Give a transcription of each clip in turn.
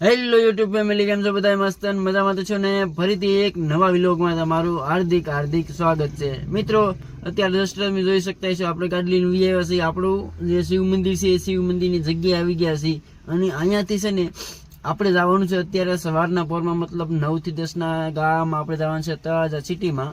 Hello YouTube family કેમ છો બધા મસ્ત મજામાં તો છો ને? ફરીથી એક નવા વિલોગમાં તમારું હાર્દિક હાર્દિક સ્વાગત છે. મિત્રો, અત્યારે જસ્ટ તમે જોઈ શકતા છો આપણે લઈને વી આવ્યા છીએ. આપણું જે શિવ મંદિર છે, એ શિવ મંદિરની જગ્યાએ આવી ગયા છે અને અહીંયાથી છે ને, આપણે જવાનું છે અત્યારે સવારના પોરમાં, મતલબ નવથી દસના ગામ આપણે જવાનું છે તળાજા સિટીમાં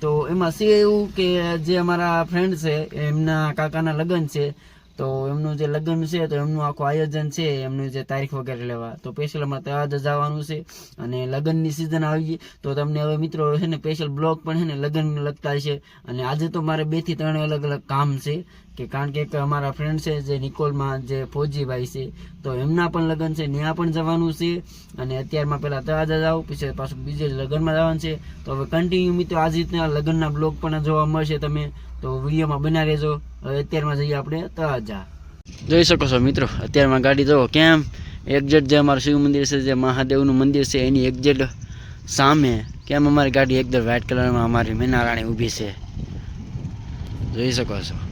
તો એમાં છે એવું કે જે અમારા ફ્રેન્ડ છે, એમના કાકાના લગ્ન છે. તો એમનું જે લગ્ન છે, તો એમનું આખું આયોજન છે, એમનું જે તારીખ વગેરે લેવા. તો સ્પેશિયલ અમારે ત્યાં જ જવાનું છે અને લગ્નની સિઝન આવી ગઈ. તો તમને હવે મિત્રો છે ને સ્પેશિયલ બ્લોગ પણ છે ને લગ્ન લગતા છે અને આજે તો મારે બેથી ત્રણ અલગ અલગ કામ છે. કે કારણ કે અમારા ફ્રેન્ડ છે જે નિકોલમાં જે ફોજીભાઈ છે, તો એમના પણ લગ્ન છે, ત્યાં પણ જવાનું છે. અને અત્યારમાં પહેલાં તળાજા જાઓ, પછી પાછું બીજે લગ્નમાં જવાનું છે. તો હવે કન્ટિન્યુ મિત્રો આજ રીતના લગ્નના બ્લોગ પણ જોવા મળશે તમે. તો વિડીયોમાં બના રહેજો. હવે અત્યારમાં જઈએ આપણે તળાજા. જોઈ શકો છો મિત્રો, અત્યારમાં ગાડી જુઓ, કેમ? એક્ઝેટ જે અમારું શિવ મંદિર છે, જે મહાદેવનું મંદિર છે, એની એક્ઝેટ સામે કેમ અમારી ગાડી એકદમ વ્હાઇટ કલરમાં અમારી મેનારાણી ઊભી છે? જોઈ શકો છો.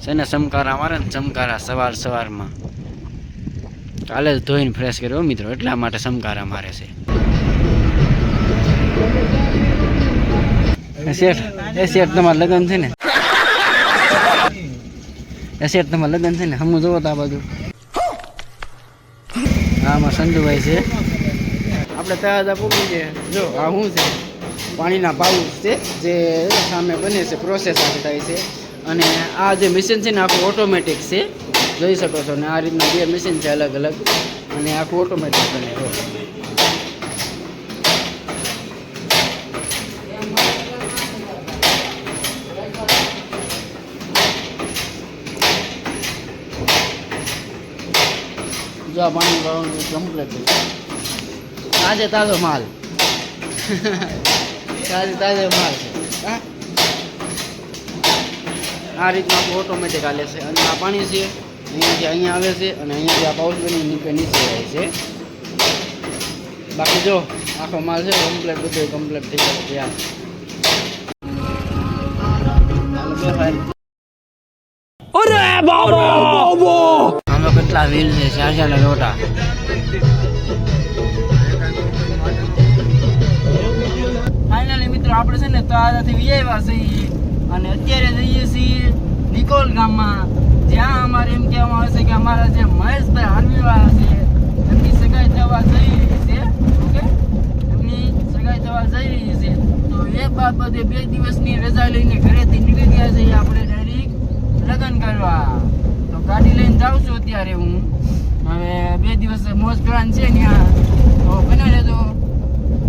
છે ને ચમકારા મારે ને ચમકારા સવાર સવારમાં. કાલે જ ધોઈને ફ્રેશ કર્યો મિત્રો, એટલા માટે ચમકારા મારે છે. શેઠ, એ લગ્ન છે ને? એ શેઠ લગ્ન છે ને? હમું જોવો આ બાજુ. આમાં સંજુભાઈ છે. આપણે તળાજા પૂરી છે. જો, આ શું છે? પાણીના પાઉચ છે, જે સામે બને છે પ્રોસેસ થાય છે. અને આ જે મશીન છે ને, આખું ઓટોમેટિક છે. જોઈ શકો છો ને, આ રીતના બે મશીન છે અલગ અલગ. અને આખું ઓટોમેટિક બને જો જો આ પાણી વાળવાનું કમ્પ્લીટ છે. તાજો માલ. તાજે તાજો માલ છે. હા? આ રીતના ઓટોમેટિક હાલે છે. અને આ પાણી છે અહીંયાથી અહીંયા આવે છે અને અહીંયાથી આ પાઉચ બની નીચે નીચે જાય છે. બાકી જો આખો માલ છે કમ્પ્લેટ બધું કમ્પ્લેટ થઈ જાય ત્યાં અરે બે ભાઈ આમાં કેટલા વ્હીલ છે ચાર ચાર લોટા ફાઇનલી મિત્રો આપણે છે ને તો આથી વિજયવા છીએ. અને અત્યારે જઈએ છીએ નિકોલ ગામમાં. જ્યાં અમારે એમ કહેવામાં આવે છે કે અમારા જે મહેશભાઈ હાર્વીવાળા છે, એમની સગાઈ થવા જઈ રહી છે. ઓકે? એમની સગાઈ થવા જઈ રહી છે. તો એ બાબતે બે દિવસની રજા લઈને ઘરેથી નીકળી ગયા છે આપણે ડાયરેક્ટ લગ્ન કરવા. તો ગાડી લઈને જાઉં છું અત્યારે હું. હવે બે દિવસ મોજ કરવાની છે ત્યાં તો બના લેજો.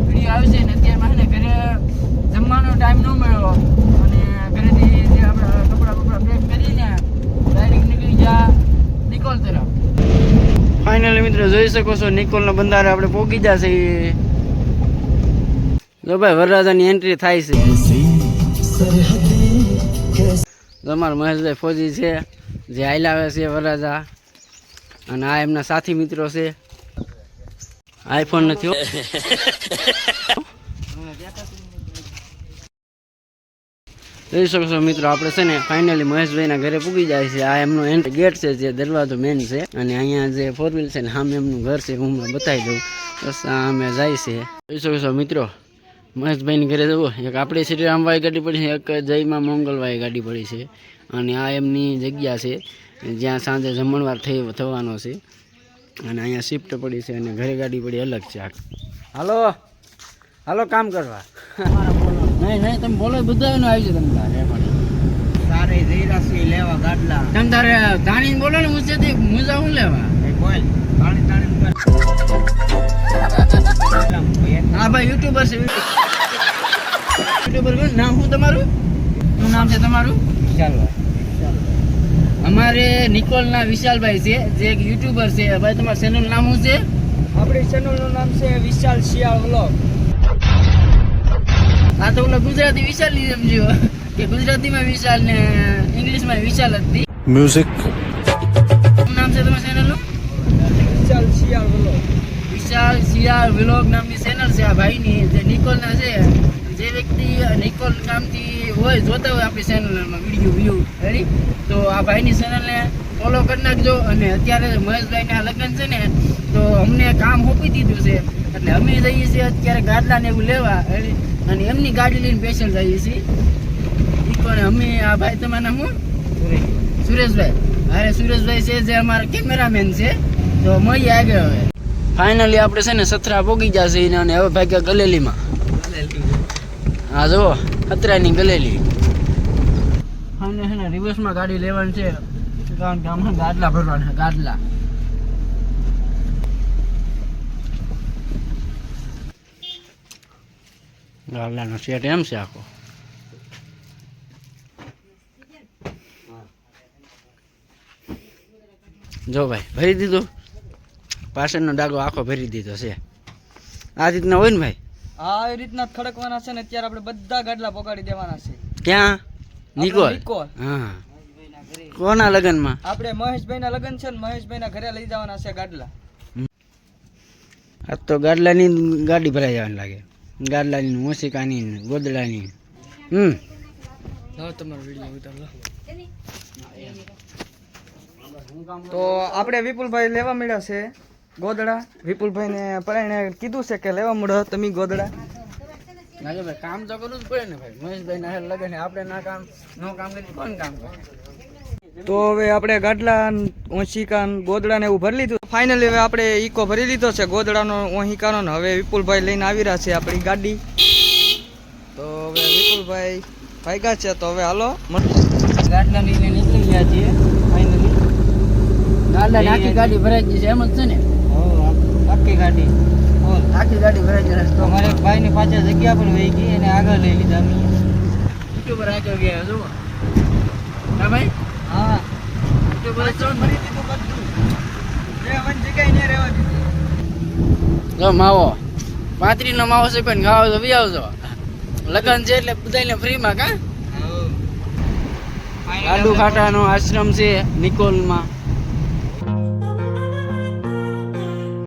વીડિયો આવશે ને અત્યારમાં છે ને ઘરે જમવાનો ટાઈમ ન મળ્યો. અને ઘરેથી જે આપણા કપડાં બપડા પેક કરીને ડાયરેક્ટ નીકળી ગયા નિકોલ તરફ. ફાઇનલી મિત્રો જોઈ શકો છો નિકોલના બંધારે આપણે પહોંચી જશે જો ભાઈ વરરાજાની એન્ટ્રી થાય છે. તમારા મહેશભાઈ ફોજી છે જે હાઈલાવે છે વરરાજા. અને આ એમના સાથી મિત્રો છે. આઈફોન નથી. જોઈ શકશો મિત્રો, આપણે છે ને ફાઇનલી મહેશભાઈના ઘરે પૂગી જાય છે. આ એમનો એન્ટ ગેટ છે, જે દરવાજો મેન છે. અને અહીંયા જે ફોર વ્હીલ છે ને સામે એમનું ઘર છે, હું બતાવી દઉં. બસ અમે જાય છે. જોઈ શકશો મિત્રો, મહેશભાઈની ઘરે જવો એક આપણી શ્રીરામભાઈ ગાડી પડી છે, એક જયમાં મંગલભાઈ ગાડી પડી છે. અને આ એમની જગ્યા છે, જ્યાં સાંજે જમણવાર થઈ થવાનો છે. અને અહીંયા શિફ્ટ પડી છે અને ઘરે ગાડી પડી અલગ છે હાલો. હાલો કામ કરવા. નહીં નહીં તમે બોલો બધાનું આવી છે તમે તારે. તારે જઈ રાશી લેવા ગાડલા. તમે તારે જાણીને બોલો ને ઊંચેથી મુજા હું લેવા? બોલ તાણી તાણી હા ભાઈ યુટ્યુબર છે યુટ્યુબર નામ શું તમારું? શું નામ છે તમારું? ચાલો અમારે નિકોલના વિશાલભાઈ છે જે એક યુટ્યુબર છે. ભાઈ તમારું ચેનલ નામ શું છે? આપણી ચેનલનું નામ છે વિશાલ શિયાળ વ્લોગ. આ તો ઓલા ગુજરાતી વિશાલની સમજ્યો કે ગુજરાતીમાં વિશાલ ને ઇંગ્લિશમાં વિશાલ હતી. મ્યુઝિક નામ છે તમારા ચેનલનું વિશાલ શિયાળ વ્લોગ. વિશાલ શિયાળ વ્લોગ નામની ચેનલ છે આ ભાઈની જે નિકોલના છે. જે વ્યક્તિ નિકોલ નામથી હોય, જોતા હોય આપણી ચેનલમાં વીડિયો વ્યૂ રેડી તો આ ભાઈની ચેનલને ફોલો કરી નાખજો અને અત્યારે મહેશભાઈના લગ્ન છે ને, તો અમને કામ સોંપી દીધું છે. એટલે અમે જઈએ છીએ અત્યારે ગાદલાને એવું લેવા. અને એમની ગાડી લઈને પેશન્ટ જઈએ છીએ. ઈ કોણ? અમે, આ ભાઈ તમારા શું સુરેશભાઈ. અરે સુરેશભાઈ છે જે અમારા કેમેરામેન છે. તો મળીએ આગળ હવે. ફાઇનલી આપણે છે ને સથરા પોગી જશે અને હવે ભાગ્યા ગલેલીમાં. હા જુઓ ખતરાની ગલેલી. અને છે ને રિવર્સમાં ગાડી લેવાની છે કારણ કે આમાં ગાડલા ભરવાના ગાદલા. ગાડલા ગાડલાનો સેટ એમ છે આખો. જો ભાઈ ભરી દીધો. પાછળનો ડાગો આખો ભરી દીધો છે. આ રીતના હોય ને ભાઈ? આ એ રીતના ખડકવાના છે ને અત્યારે આપણે બધા ગાડલા પોગાડી દેવાના છે. ક્યાં? નિકોલ. હા. કોના લગ્નમાં? આપણે મહેશભાઈના લગન છે ને મહેશભાઈના ઘરે લઈ જવાના છે ગાડલા. આ તો ગાડલાની ગાડી ભરાઈ જવાની લાગે. ગાડલાની મોસિકાની ને ગોદડાની. હમ. તમારો વીડિયો ઉતારો. તો આપણે વિપુલભાઈ લેવા મળ્યા છે. ગોદડા? વિપુલભાઈને પરાયણે કીધું છે કે લેવા મળો તમે ગોદડા. લાગે ભાઈ કામ તો કરવું જ પડે ને ભાઈ. મહેશભાઈ ના લગન આપણે ના કામ નો કામ કરી કોણ કામ કરે? તો હવે આપણે ગાડલા ઓશિકા ગોદડા ને એવું ભરી લીધું. ફાઇનલી હવે આપણે ઈકો ભરી લીધો છે ગોદડાનો ઓહિકાનો ને હવે વિપુલભાઈ લઈને આવી રહ્યા છે આપણી ગાડી. તો હવે વિપુલભાઈ ભાગ્યા છે તો હવે હાલો ગાડલા લઈને નીકળી ગયા છીએ ફાઇનલી ગાડલા નાખી ગાડી ભરાઈ ગઈ છે એમ જ છે ને? આખી ગાડી. આખી ગાડી ભરાઈ ગઈ રસ્તો અમારે ભાઈ ની પાછળ જગ્યા પણ વહી ગઈ એને આગળ લઈ લીધા અમે. યુટ્યુબર આગળ ગયા જો હા ભાઈ? હા. યુટ્યુબર છો ને. ભરી દીધું બધું જગ્યાએ ને રહેવા દીધું. જો માવો પાંત્રી નો માવો છે પણ ખાવો તો બી આવજો. લગન છે એટલે બધાને ફ્રીમાં કા? લાડુ ખાટાનો આશ્રમ છે નિકોલમાં.